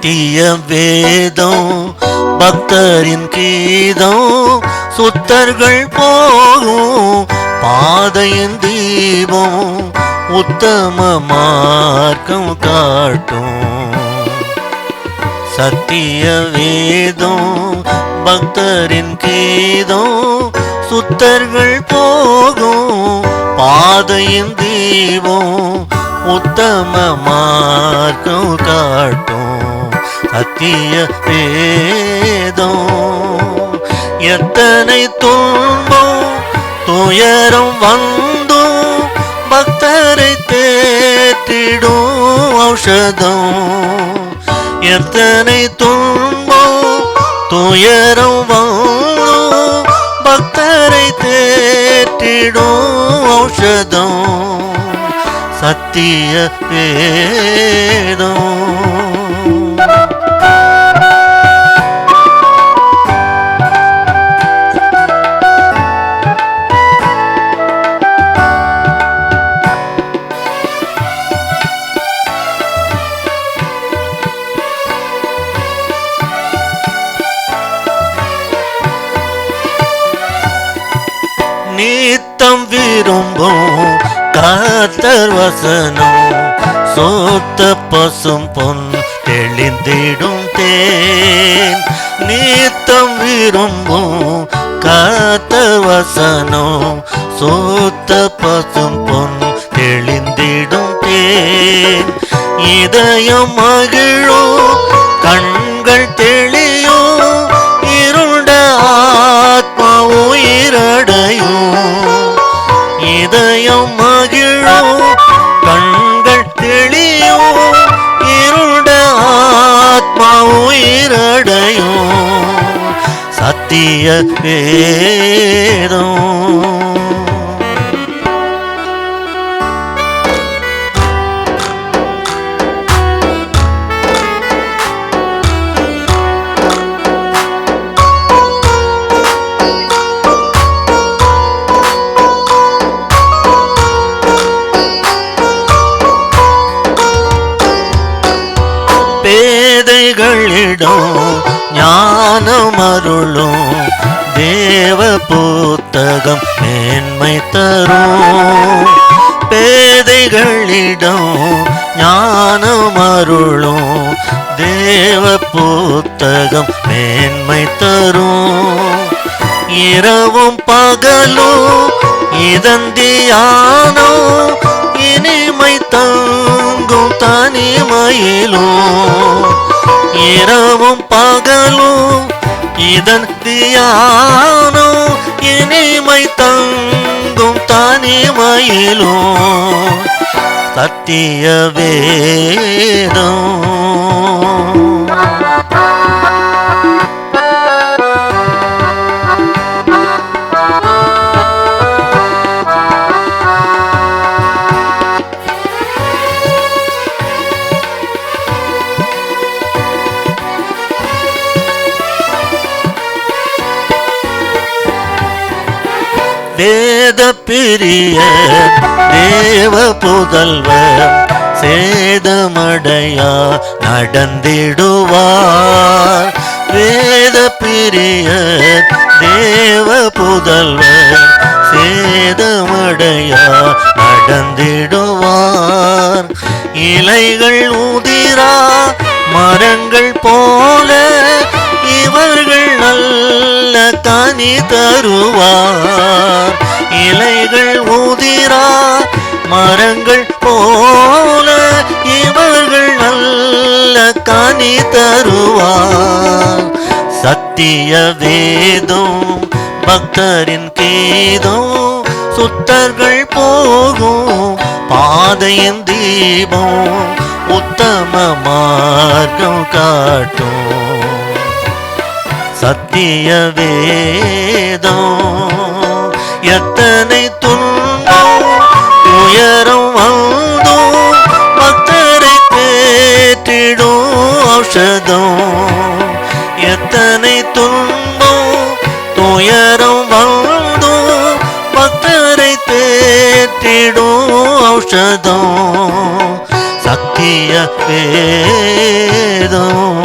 சத்திய வேதம் பக்தரின் கீதம் சுத்தர்கள் போகும் பாதையின் தீபம் உத்தம மார்க்கம் காட்டும். சத்திய வேதம் பக்தரின் கீதம் சுத்தர்கள் போகும் பாதையின் தீபம் உத்தம மார்க்கம் காட்டும். அத்திய வேதம். எத்தனை துன்பம் துயரம் வந்தும் பக்தரை தேற்றிடும் ஔஷதம். எத்தனை துன்பம் துயரம் வந்தும் பக்தரை தேற்றிடும் ஔஷதம். சத்திய வேதம். திரும்பும் காத்தர் வசனம் சோத்த பசும் பொன் தெளிந்திடும் தேன். நீத்தம் விரும்பும் காத்த வசனம் சோத்த பசும் பொன் தெளிந்திடும் தேன். இதயம் மகிழும் கண்கள் பெரிய பேரும் பேதைகளிடம் ஞான அருளும் தேவ புத்தகம் மேன்மை தரும். பேதைகளிடம் ஞானம் அருளும் தேவ புத்தகம் மேன்மை தரும். இரவும் பகலும் இதன் தியானோ இனிமை தங்கும் தனிமையிலும். இரவும் பகலும் இதன் தியானோ இனிமை தங்கும் தனிமையிலும் சத்திய வேதம். வேத பிரிய தேவ புதல்வர் சேதமடையா நடந்திடுவார். வேத பிரிய தேவ புதல்வர் சேதமடையா நடந்திடுவார். இலைகள் உதிரா மரங்கள் போல இவர்கள் நல்ல தானே தருவார். இலைகள் ஊதிரா மரங்கள் போல இவர்கள் நல்ல கனி தருவார். சத்திய வேதம் பக்தரின் கீதம் சுத்தர்கள் போகும் பாதையின் தீபம் உத்தம மார்க்கம் காட்டும். சத்திய வேதம். எத்தனை துன்பம் உயரம் வந்தோம். பக்தரை தேற்றிடும் ஔஷதம். எத்தனை துன்பம் துயரம் வந்தோம். பக்தரை தேற்றிடும் ஔஷதம். சத்திய வேதம்.